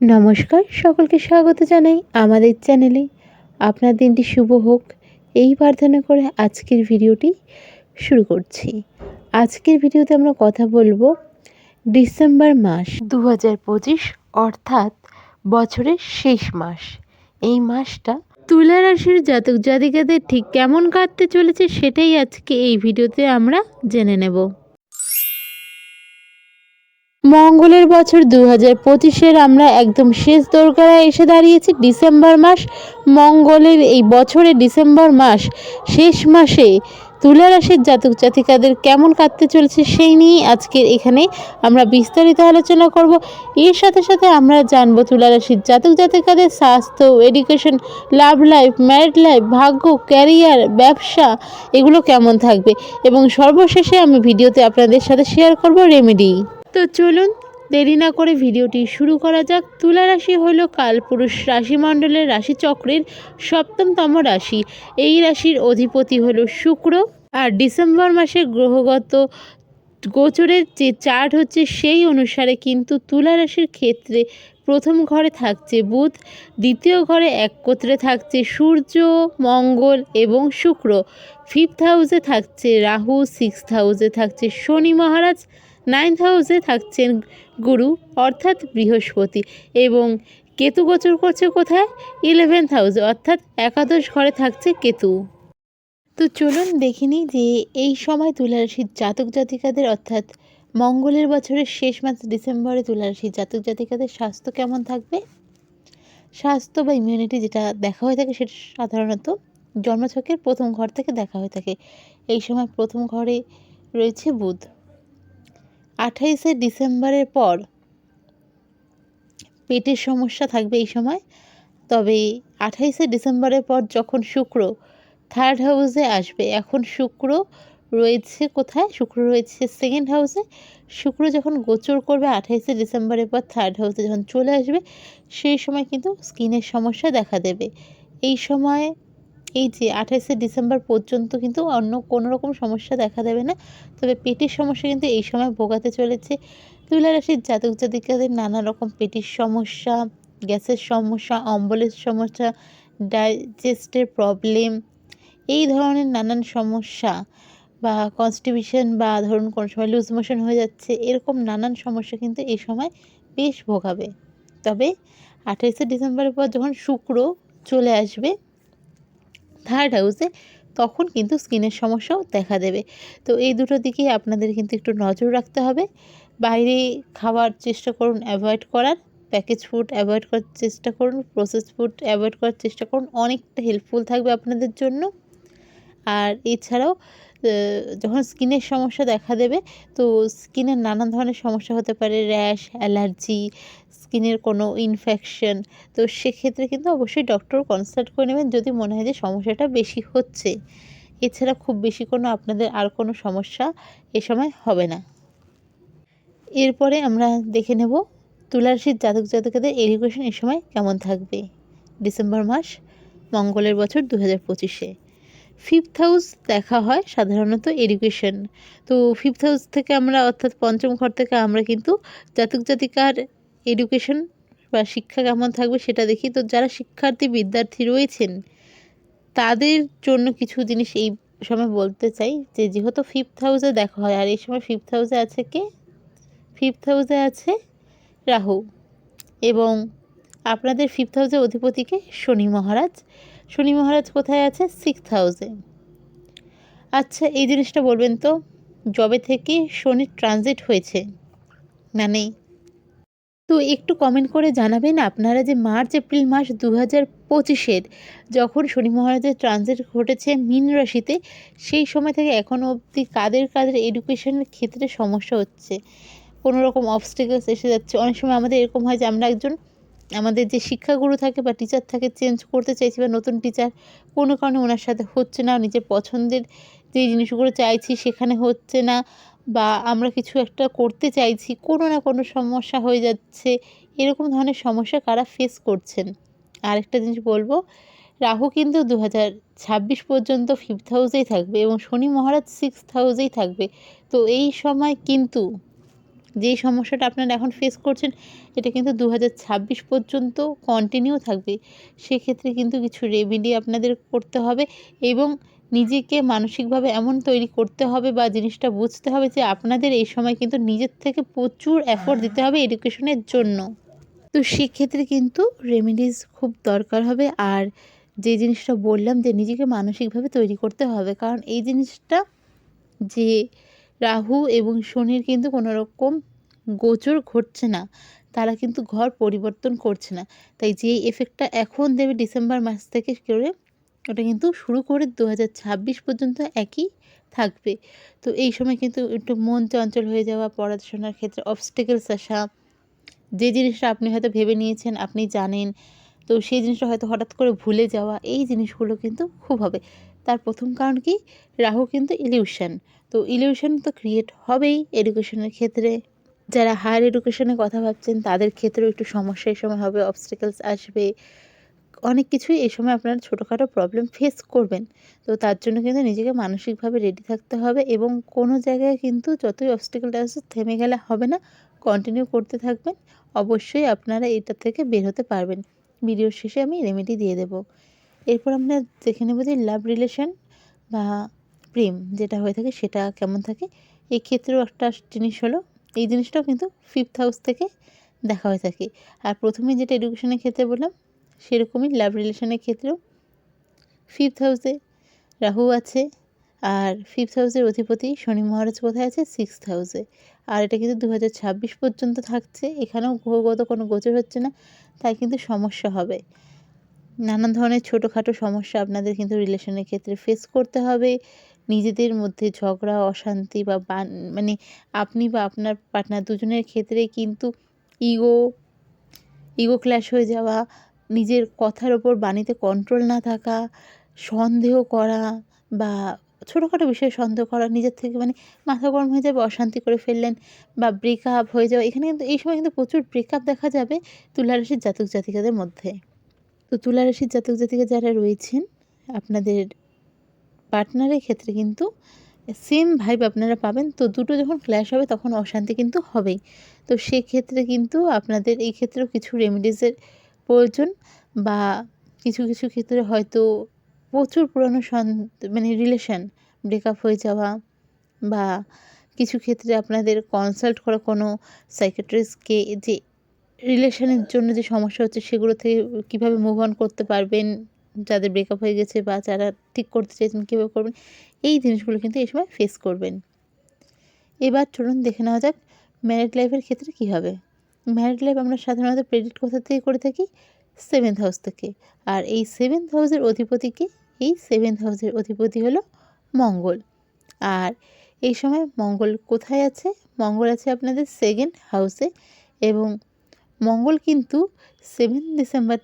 নমস্কার, সকলকে স্বাগত জানাই আমাদের চ্যানেলে। আপনার দিনটি শুভ হোক। এই প্রার্থনা করে আজকের ভিডিওটি শুরু করছি। আজকের ভিডিওতে আমরা কথা বলব ডিসেম্বর মাস দু হাজার পঁচিশ, অর্থাৎ বছরের শেষ মাস। এই মাসটা তুলা রাশির জাতক জাতিকাদের ঠিক কেমন কাটতে চলেছে সেটাই আজকে এই ভিডিওতে আমরা জেনে নেব। মঙ্গলের বছর দু হাজার পঁচিশের আমরা একদম শেষ দোরগোড়ায় এসে দাঁড়িয়েছি। ডিসেম্বর মাস, মঙ্গলের এই বছরে ডিসেম্বর মাস, শেষ মাসে তুলা রাশির জাতক জাতিকাদের কেমন কাটতে চলেছে সেই নিয়েই আজকের এখানে আমরা বিস্তারিত আলোচনা করব। এর সাথে সাথে আমরা জানব তুলা রাশির জাতক জাতিকাদের স্বাস্থ্য education love life married life ভাগ্য ক্যারিয়ার ব্যবসা, এগুলো কেমন থাকবে। এবং সর্বশেষে আমি ভিডিওতে আপনাদের সাথে শেয়ার করব রেমেডি। তো চলুন, দেরি না করে ভিডিওটি শুরু করা যাক। তুলা রাশি হল কালপুরুষ রাশিমণ্ডলের রাশিচক্রের সপ্তমতম রাশি। এই রাশির অধিপতি হলো শুক্র। আর ডিসেম্বর মাসে গ্রহগত গোচরের যে চার্ট হচ্ছে, সেই অনুসারে কিন্তু তুলা রাশির ক্ষেত্রে প্রথম ঘরে থাকছে বুধ, দ্বিতীয় ঘরে একত্রে থাকছে সূর্য, মঙ্গল এবং শুক্র। ফিফথ হাউসে থাকছে রাহু সিক্সথ হাউসে থাকছে শনি মহারাজ। নাইন্থ হাউসে থাকছেন গুরু, অর্থাৎ বৃহস্পতি এবং কেতু গোচর করছে কোথায়? ইলেভেন্থ হাউসে অর্থাৎ একাদশ ঘরে থাকছে কেতু। তো চলুন দেখিনি যে এই সময় তুলারাশির জাতক জাতিকাদের, অর্থাৎ মঙ্গলের বছরের শেষ মাস ডিসেম্বরে তুলারাশির জাতক জাতিকাদের স্বাস্থ্য কেমন থাকবে? স্বাস্থ্য বা ইমিউনিটি যেটা দেখা হয়ে থাকে সেটা সাধারণত জন্মছকের প্রথম ঘর থেকে দেখা হয়ে থাকে। এই সময় প্রথম ঘরে রয়েছে বুধ। আঠাইশে ডিসেম্বরের পর পেটের সমস্যা থাকবে এই সময়। তবে আঠাইশে ডিসেম্বরের পর যখন শুক্র থার্ড হাউসে আসবে, এখন শুক্র রয়েছে কোথায়? শুক্র রয়েছে সেকেন্ড হাউসে শুক্র যখন গোচর করবে আঠাইশে ডিসেম্বরের পর থার্ড হাউসে যখন চলে আসবে, সেই সময় কিন্তু স্কিনের সমস্যা দেখা দেবে। এই সময় এই যে আঠাশে ডিসেম্বর পর্যন্ত কিন্তু অন্য কোনো রকম সমস্যা দেখা দেবে না। তবে পেটের সমস্যা কিন্তু এই সময় ভোগাতে চলেছে। তুলা রাশির জাতক জাতিকাদের নানা রকম পেটের সমস্যা, গ্যাসের সমস্যা, অম্বলের সমস্যা, ডাইজেস্টের প্রবলেম, এই ধরনের নানান সমস্যা বা কনস্টিবিউশন বা ধরুন কোনো সময় লুজ মোশন হয়ে যাচ্ছে, এরকম নানান সমস্যা কিন্তু এই সময় বেশ ভোগাবে। তবে আঠাইশে ডিসেম্বরের পর যখন শুক্র চলে আসবে থার্ড হাউসে তখন কিন্তু স্কিনের সমস্যাও দেখা দেবে। তো এই দুটো দিকেই আপনাদের কিন্তু একটু নজর রাখতে হবে। বাইরে খাওয়ার চেষ্টা করুন অ্যাভয়েড করার। প্যাকেজ ফুড অ্যাভয়েড করার চেষ্টা করুন প্রসেস ফুড অ্যাভয়েড করার চেষ্টা করুন। অনেকটা হেল্পফুল থাকবে আপনাদের জন্য। আর এছাড়াও যখন স্কিনের সমস্যা দেখা দেবে, তো স্কিনের নানান ধরনের সমস্যা হতে পারে র্যাশ অ্যালার্জি স্কিনের কোনো ইনফেকশন তো সেক্ষেত্রে কিন্তু অবশ্যই ডক্টর কনসাল্ট করে নেবেন যদি মনে হয় যে সমস্যাটা বেশি হচ্ছে। এছাড়া খুব বেশি কোনো আপনাদের আর কোনো সমস্যা এ সময় হবে না। এরপরে আমরা দেখে নেব তুলারাশির জাতক জাতকাদের এডুকেশন এ সময় কেমন থাকবে। ডিসেম্বর মাস, মঙ্গলের বছর দু হাজার পঁচিশে। ফিফথ হাউস দেখা হয় সাধারণত এডুকেশন তো ফিফথ হাউস থেকে আমরা অর্থাৎ পঞ্চম ঘর থেকে আমরা কিন্তু জাতক জাতিকার এডুকেশন বা শিক্ষা কেমন থাকবে সেটা দেখি। তো যারা শিক্ষার্থী, বিদ্যার্থী রয়েছেন, তাদের জন্য কিছু জিনিস এই সময় বলতে চাই যে যেহেতু ফিফথ হাউসে দেখা হয়, আর এই সময় ফিফথ হাউসে আছে কে? ফিফথ হাউসে আছে রাহু। এবং আপনাদের ফিফথ হাউসের অধিপতিকে শনি মহারাজ। শনি মহারাজ কোথায় আছে সিক্সথ হাউসে আচ্ছা এই জিনিসটা বলবেন তো জবে থেকে শনির ট্রানজিট হয়েছে মানে তো একটু কমেন্ট করে জানাবেন আপনারা যে মার্চ, এপ্রিল মাস দু হাজার পঁচিশের যখন শনি মহারাজের ট্রানজিট ঘটেছে মীন রাশিতে, সেই সময় থেকে এখনও অবধি কাদের কাদের এডুকেশনের ক্ষেত্রে সমস্যা হচ্ছে? কোনো রকম অবস্টেকলস এসে যাচ্ছে? অনেক সময় আমাদের এরকম হয় যে আমরা একজন আমাদের যে শিক্ষাগুরু থাকে বা টিচার থাকে চেঞ্জ করতে চাইছি বা নতুন টিচার কোনো কারণে ওনার সাথে হচ্ছে না, নিজের পছন্দের যে জিনিসগুলো চাইছি সেখানে হচ্ছে না বা আমরা কিছু একটা করতে চাইছি, কোনো না কোনো সমস্যা হয়ে যাচ্ছে, এরকম ধরনের সমস্যা কারা ফেস করছেন। আরেকটা জিনিস বলব, রাহু কিন্তু দু হাজার ছাব্বিশ পর্যন্ত ফিফথ হাউসেই থাকবে এবং শনি মহারাজ সিক্সথ হাউসেই থাকবে। তো এই সময় কিন্তু যেই সমস্যাটা আপনারা এখন ফেস করছেন, এটা কিন্তু দু হাজার ছাব্বিশ পর্যন্ত কন্টিনিউ থাকবে। সেক্ষেত্রে কিন্তু কিছু রেমেডি আপনাদের করতে হবে এবং নিজেকে মানসিকভাবে এমন তৈরি করতে হবে বা জিনিসটা বুঝতে হবে যে আপনাদের এই সময় কিন্তু নিজের থেকে প্রচুর এফোর্ট দিতে হবে এডুকেশনের জন্য। তো সেক্ষেত্রে কিন্তু রেমেডিস খুব দরকার হবে আর যে জিনিসটা বললাম যে নিজেকে মানসিকভাবে তৈরি করতে হবে। কারণ এই জিনিসটা যে রাহু এবং শনির কিন্তু কোনো রকম গোচর ঘটছে না। তারা কিন্তু ঘর পরিবর্তন করছে না। তাই যে এফেক্টটা এখন দেবে ডিসেম্বর মাস থেকে করে, ওটা কিন্তু শুরু করে দু হাজার ছাব্বিশ পর্যন্ত একই থাকবে। তো এই সময় কিন্তু একটু মন চঞ্চল হয়ে যাওয়া, পড়াশোনার ক্ষেত্রে অবস্টেকেলস আসা, যে জিনিসটা আপনি হয়তো ভেবে নিয়েছেন, আপনি জানেন, তো সেই জিনিসটা হয়তো হঠাৎ করে ভুলে যাওয়া, এই জিনিসগুলো কিন্তু খুব হবে। তার প্রথম কারণ কি? রাহু কিন্তু ইলিউশন তো ইলিউশন তো ক্রিয়েট হবেই এডুকেশনের ক্ষেত্রে। যারা হায়ার এডুকেশনের কথা ভাবছেন, তাদের ক্ষেত্রেও একটু সমস্যা, এই সময় হবে অবস্টেকেলস আসবে। অনেক কিছুই এই সময় আপনারা ছোটোখাটো প্রবলেম ফেস করবেন। তো তার জন্য কিন্তু নিজেকে মানসিকভাবে রেডি থাকতে হবে এবং কোনো জায়গায় কিন্তু যতই অবস্টেকেলটা আসে থেমে গেলে হবে না। কন্টিনিউ করতে থাকবেন। অবশ্যই আপনারা এটা থেকে বের হতে পারবেন। ভিডিওর শেষে আমি রেমেডি দিয়ে দেব। এরপর আমরা দেখে নেব যে লাভ রিলেশন বা প্রেম যেটা হয়ে থাকে সেটা কেমন থাকে। এই ক্ষেত্রেও একটা জিনিস হলো, এই জিনিসটাও কিন্তু ফিফথ হাউস থেকে দেখা হয়ে থাকে। আর প্রথমে যেটা এডুকেশনের ক্ষেত্রে বললাম, সেরকমই লাভ রিলেশনের ক্ষেত্রেও ফিফথ হাউসে রাহু আছে আর ফিফথ হাউসের অধিপতি শনি মহারাজ কোথায় আছে সিক্সথ হাউসে আর এটা কিন্তু দু হাজার ছাব্বিশ পর্যন্ত থাকছে, এখানেও গ্রহগত কোনো গোচর হচ্ছে না, তাই কিন্তু সমস্যা হবে। নানান ধরনের ছোটোখাটো সমস্যা আপনাদের কিন্তু রিলেশনের ক্ষেত্রে ফেস করতে হবে। নিজেদের মধ্যে ঝগড়া, অশান্তি বা মানে আপনি বা আপনার পার্টনার দুজনের ক্ষেত্রে কিন্তু ইগো ইগো ক্ল্যাশ হয়ে যাওয়া, নিজের কথার ওপর বাণীতে কন্ট্রোল না থাকা, সন্দেহ করা বা ছোটোখাটো বিষয়ে সন্দেহ করা, নিজের থেকে মানে মাথা গরম হয়ে যাবে, অশান্তি করে ফেললেন বা ব্রেকআপ হয়ে যাওয়া, এখানে কিন্তু, এই সময় কিন্তু প্রচুর ব্রেকআপ দেখা যাবে তুলারাশির জাতক জাতিকাদের মধ্যে। তো তুলারাশির জাতক জাতিকা যারা রয়েছেন, আপনাদের পার্টনারের ক্ষেত্রে কিন্তু সেম ভাইব আপনারা পাবেন। তো দুটো যখন ক্ল্যাশ হবে তখন অশান্তি কিন্তু হবেই। তো সেক্ষেত্রে কিন্তু আপনাদের এই ক্ষেত্রেও কিছু রেমেডিসের প্রয়োজন বা কিছু কিছু ক্ষেত্রে হয়তো প্রচুর পুরনো সন মানে রিলেশান ব্রেকআপ হয়ে যাওয়া বা কিছু ক্ষেত্রে আপনাদের কনসাল্ট করা কোনো সাইকেট্রিস্টকে যে রিলেশনের জন্য যে সমস্যা হচ্ছে, সেগুলো থেকে কীভাবে মুভ অন করতে পারবেন? যাদের ব্রেকআপ হয়ে গেছে বা যারা ঠিক করতে চাইছেন, কীভাবে করবেন? এই জিনিসগুলো কিন্তু এই সময় ফেস করবেন। এবার চলুন দেখে নেওয়া যাক ম্যারিড লাইফের ক্ষেত্রে কী হবে? ম্যারিড লাইফ আমরা সাধারণত প্রেডিক্ট কোথা থেকে করে থাকি? সেভেন্থ হাউস থেকে। আর এই সেভেন্থ হাউসের অধিপতিকে এই সেভেন্থ হাউসের অধিপতি হলো মঙ্গল। আর এই সময় মঙ্গল কোথায় আছে? মঙ্গল আছে আপনাদের সেকেন্ড হাউসে এবং মঙ্গল কিন্তু সেভেন ডিসেম্বর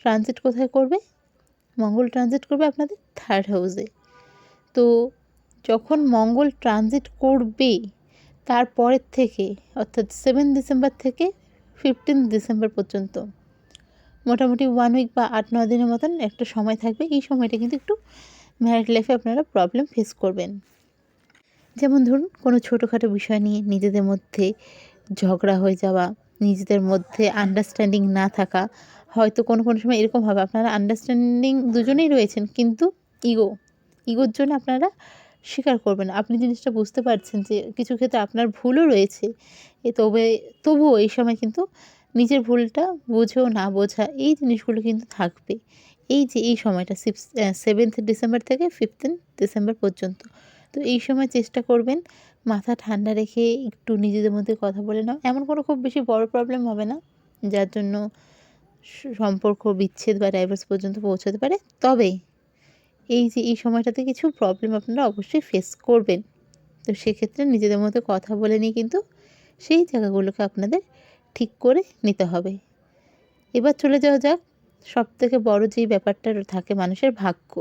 ট্রানজিট কোথায় করবে? মঙ্গল ট্রানজিট করবে আপনাদের থার্ড হাউসে তো যখন মঙ্গল ট্রানজিট করবে তারপরের থেকে, অর্থাৎ সেভেন ডিসেম্বর থেকে ফিফটিন ডিসেম্বর পর্যন্ত, মোটামুটি ওয়ান উইক বা আট, নয় দিনের মতন একটা সময় থাকবে। এই সময়টা কিন্তু একটু ম্যারিড লাইফে আপনারা প্রবলেম ফেস করবেন। যেমন ধরুন, কোনো ছোটোখাটো বিষয় নিয়ে নিজেদের মধ্যে ঝগড়া হয়ে যাওয়া নিজেদের মধ্যে আন্ডারস্ট্যান্ডিং না থাকা, হয়তো কোনো কোনো সময় এরকম হবে। আপনারা আন্ডারস্ট্যান্ডিং দুজনেই রয়েছেন, কিন্তু ইগো ইগোর জন্য আপনারা স্বীকার করবেন আপনি জিনিসটা বুঝতে পারছেন যে কিছু ক্ষেত্রে আপনার ভুলও রয়েছে। এ তবে, তবুও এই সময় কিন্তু নিজের ভুলটা বুঝেও না বোঝা, এই জিনিসগুলো কিন্তু থাকবে। এই যে এই সময়টা সিক্স সেভেন্থ ডিসেম্বর থেকে ফিফটিন ডিসেম্বর পর্যন্ত। তো এই সময় চেষ্টা করবেন মাথা ঠান্ডা রেখে একটু নিজেদের মধ্যে কথা বলে নাও। এমন কোনো খুব বেশি বড় প্রবলেম হবে না, যার জন্য সম্পর্ক বিচ্ছেদ বা ডাইভার্স পর্যন্ত পৌঁছাতে পারে। তবে এই যে, এই সময়টাতে কিছু প্রবলেম আপনারা অবশ্যই ফেস করবেন। তো সেক্ষেত্রে নিজেদের মধ্যে কথা বলে নিয়ে কিন্তু সেই জায়গাগুলোকে আপনাদের ঠিক করে নিতে হবে। এবার চলে যাওয়া যাক সব থেকে বড়ো যেই ব্যাপারটা থাকে মানুষের ভাগ্য।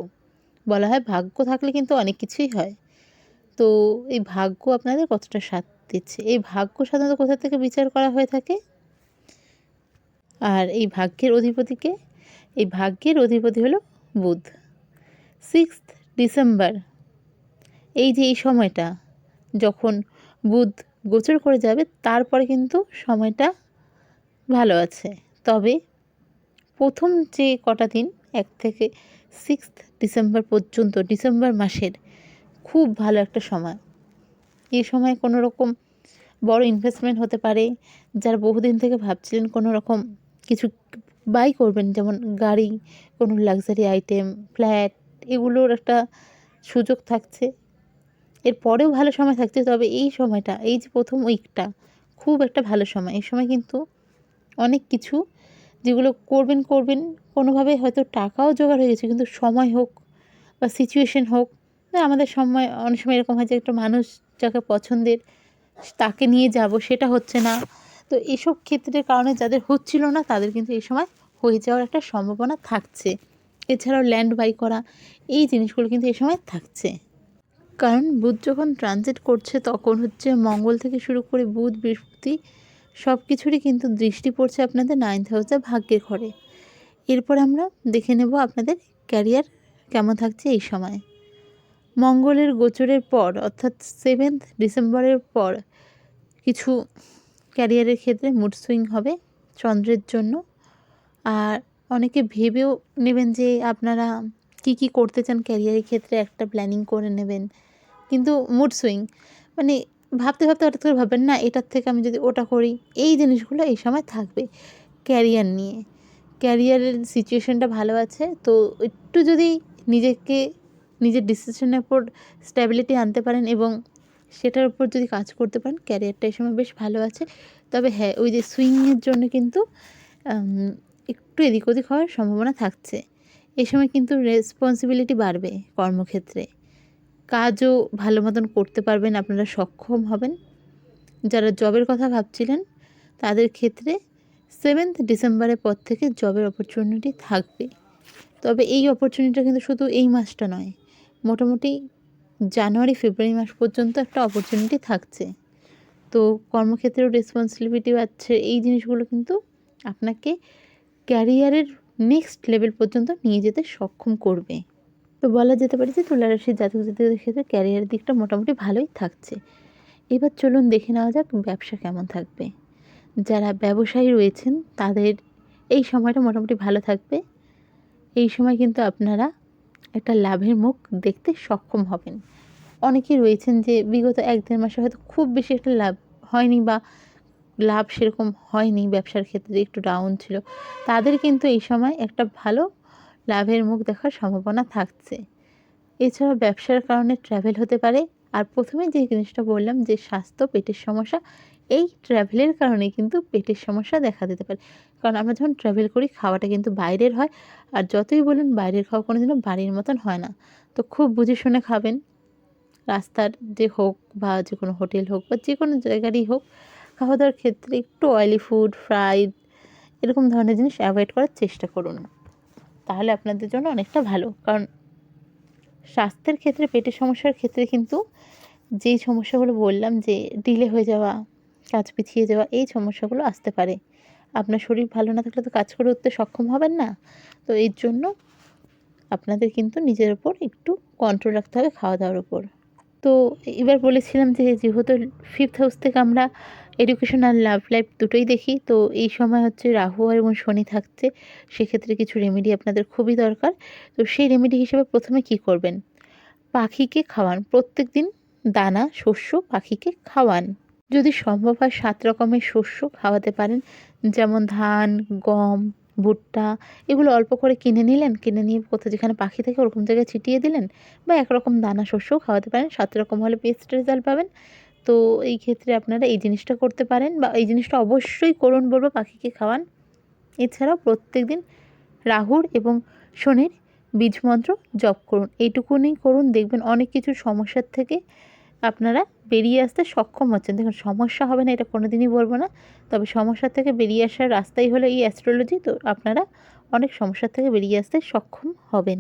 বলা হয় ভাগ্য থাকলে কিন্তু অনেক কিছুই হয়। তো এই ভাগ্য আপনাদের কতটা সাথ দিচ্ছে? এই ভাগ্য সাধারণত কোথা থেকে বিচার করা হয়ে থাকে? আর এই ভাগ্যের অধিপতিকে এই ভাগ্যের অধিপতি হলো বুধ। Six December. এই যে এই সময়টা, যখন বুধ গোচর করে যাবে, তারপরে কিন্তু সময়টা ভালো আছে। তবে প্রথম যে কটা দিন, এক থেকে সিক্স ডিসেম্বর পর্যন্ত, ডিসেম্বর মাসের খুব ভালো একটা সময়। এই সময় কোনো রকম বড় ইনভেস্টমেন্ট হতে পারে, যারা বহুদিন থেকে ভাবছিলেন কোনো রকম কিছু বাই করবেন, যেমন গাড়ি, কোনো লাক্সারি আইটেম ফ্ল্যাট এগুলোর একটা সুযোগ থাকছে। এর পরেও ভালো সময় থাকছে, তবে এই সময়টা, এই যে প্রথম উইকটা খুব একটা ভালো সময়। এই সময় কিন্তু অনেক কিছু যেগুলো করবেন করবেন, কোনোভাবে হয়তো টাকাও জোগাড় হয়ে গেছে, কিন্তু সময় হোক বা সিচুয়েশন হোক আমাদের সময়, অনেক সময় এরকম হয় যে একটা মানুষ যাকে পছন্দের, তাকে নিয়ে যাব, সেটা হচ্ছে না। তো এসব ক্ষেত্রের কারণে যাদের হচ্ছিল না, তাদের কিন্তু এই সময় হয়ে যাওয়ার একটা সম্ভাবনা থাকছে। এছাড়াও ল্যান্ড বাই করা, এই জিনিসগুলো কিন্তু এই সময় থাকছে। কারণ বুধ যখন ট্রানজিট করছে, তখন হচ্ছে মঙ্গল থেকে শুরু করে বুধ, বৃহস্পতি সব কিছুরই কিন্তু দৃষ্টি পড়ছে আপনাদের নাইন্থ হাউসে ভাগ্যের ঘরে। এরপর আমরা দেখে নেব আপনাদের ক্যারিয়ার কেমন থাকছে এই সময়। মঙ্গলের গোচরের পর, অর্থাৎ সেভেন্থ ডিসেম্বরের পর, কিছু ক্যারিয়ারের ক্ষেত্রে মুড সুইং হবে চন্দ্রের জন্য। আর অনেকে ভেবেও নেবেন যে আপনারা কি কি করতে চান ক্যারিয়ারের ক্ষেত্রে, একটা প্ল্যানিং করে নেবেন। কিন্তু মুড সুইং মানে ভাবতে ভাবতে হঠাৎ করে ভাববেন, না, এটার থেকে আমি যদি ওটা করি, এই জিনিসগুলো এই সময় থাকবে ক্যারিয়ার নিয়ে। ক্যারিয়ারের সিচুয়েশানটা ভালো আছে, তো একটু যদি নিজেকে নিজের ডিসিশনের উপর স্ট্যাবিলিটি আনতে পারেন এবং সেটার উপর যদি কাজ করতে পারেন ক্যারিয়ারটা এই সময় বেশ ভালো আছে। তবে হ্যাঁ ওই যে সুইংয়ের জন্য কিন্তু একটু এদিক ওদিক হওয়ার সম্ভাবনা থাকছে। এই সময় কিন্তু রেসপন্সিবিলিটি বাড়বে কর্মক্ষেত্রে। কাজও ভালো মতন করতে পারবেন, আপনারা সক্ষম হবেন। যারা জবের কথা ভাবছিলেন, তাদের ক্ষেত্রে সেভেন্থ ডিসেম্বরের পর থেকে জবের অপরচুনিটি থাকবে। তবে এই অপরচুনিটিটা কিন্তু শুধু এই মাসটা নয় মোটামুটি জানুয়ারি, ফেব্রুয়ারি মাস পর্যন্ত একটা অপরচুনিটি থাকছে। তো কর্মক্ষেত্রেও রেসপন্সিবিলিটি পাচ্ছে এই জিনিসগুলো কিন্তু আপনাকে ক্যারিয়ারের নেক্সট লেভেল পর্যন্ত নিয়ে যেতে সক্ষম করবে। তো বলা যেতে পারে যে তুলারাশির জাতক জাতিকদের ক্ষেত্রে ক্যারিয়ারের দিকটা মোটামুটি ভালোই থাকছে। এবার চলুন দেখে নেওয়া যাক ব্যবসা কেমন থাকবে। যারা ব্যবসায়ী রয়েছেন, তাদের এই সময়টা মোটামুটি ভালো থাকবে। এই সময় কিন্তু আপনারা একটা লাভের মুখ দেখতে সক্ষম হবেন। অনেকেই রয়েছেন যে বিগত এক দেড় মাসে হয়তো খুব বেশি একটা লাভ হয়নি বা লাভ সেরকম হয়নি ব্যবসার ক্ষেত্রে, একটু ডাউন ছিল। তাদের কিন্তু এই সময় একটা ভালো লাভের মুখ দেখার সম্ভাবনা থাকছে। এছাড়া ব্যবসার কারণে ট্র্যাভেল হতে পারে। আর প্রথমে যে জিনিসটা বললাম যে স্বাস্থ্য, পেটের সমস্যা এই ট্র্যাভেলের কারণে কিন্তু পেটের সমস্যা দেখা দিতে পারে। কারণ আমরা যখন ট্র্যাভেল করি, খাওয়াটা কিন্তু বাইরের হয়। আর যতই বলুন বাইরের খাওয়া কোনো দিনও বাড়ির মতন হয় না। তো খুব বুঝে শুনে খাবেন। রাস্তার যে হোক বা যে কোনো হোটেল হোক বা যে কোনো জায়গারই হোক, খাওয়া দাওয়ার ক্ষেত্রে একটু অয়েলি ফুড ফ্রাইড এরকম ধরনের জিনিস অ্যাভয়েড করার চেষ্টা করুন। তাহলে আপনাদের জন্য অনেকটা ভালো। কারণ স্বাস্থ্যের ক্ষেত্রে, পেটের সমস্যার ক্ষেত্রে কিন্তু যেই সমস্যাগুলো বললাম যে ডিলে হয়ে যাওয়া কাজ পিছিয়ে যাওয়া এই সমস্যাগুলো আসতে পারে। আপনার শরীর ভালো না থাকলে তো কাজ করে উঠতে সক্ষম হবেন না। তো এর জন্য আপনাদের কিন্তু নিজের ওপর একটু কন্ট্রোল রাখতে হবে খাওয়া দাওয়ার উপর। তো এবার বলেছিলাম যে যেহেতু ফিফথ হাউস থেকে আমরা এডুকেশন আর লাভ লাইফ দুটোই দেখি, তো এই সময় হচ্ছে রাহু এবং শনি থাকছে, সেক্ষেত্রে কিছু রেমেডি আপনাদের খুবই দরকার। তো সেই রেমেডি হিসেবে প্রথমে কি করবেন? পাখিকে খাওয়ান। প্রত্যেক দিন দানা, শস্য পাখিকে খাওয়ান। যদি সম্ভব হয় সাত রকমের শস্য খাওয়াতে পারেন। যেমন ধান, গম, ভুট্টা, এগুলো অল্প করে কিনে নিলেন, কিনে নিয়ে কোথাও যেখানে পাখি থাকে ওরকম জায়গায় ছিটিয়ে দিলেন বা একরকম দানা শস্যও খাওয়াতে পারেন। সাত রকম হলে বেস্ট রেজাল্ট পাবেন। তো এই ক্ষেত্রে আপনারা এই জিনিসটা করতে পারেন বা এই জিনিসটা অবশ্যই করুন বলব পাখিকে খাওয়ান। এছাড়াও প্রত্যেক দিন রাহুর এবং শনির বীজ মন্ত্র জপ করুন। এইটুকুনি করুন, দেখবেন অনেক কিছু সমস্যার থেকে আপনারা বেরিয়ে আসতে সক্ষম হচ্ছেন। দেখুন, সমস্যা হবে না, এটা কোনো দিনই বলব না। তবে সমস্যা থেকে বেরিয়ে আসার রাস্তাই হলো এই অ্যাস্ট্রোলজি তো আপনারা অনেক সমস্যা থেকে বেরিয়ে আসতে সক্ষম হবেন।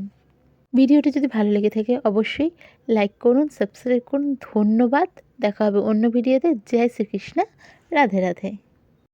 ভিডিওটি যদি ভালো লেগে থাকে, অবশ্যই লাইক করুন সাবস্ক্রাইব করুন। ধন্যবাদ। দেখা হবে অন্য ভিডিওতে। জয় শ্রীকৃষ্ণ। রাধে রাধে।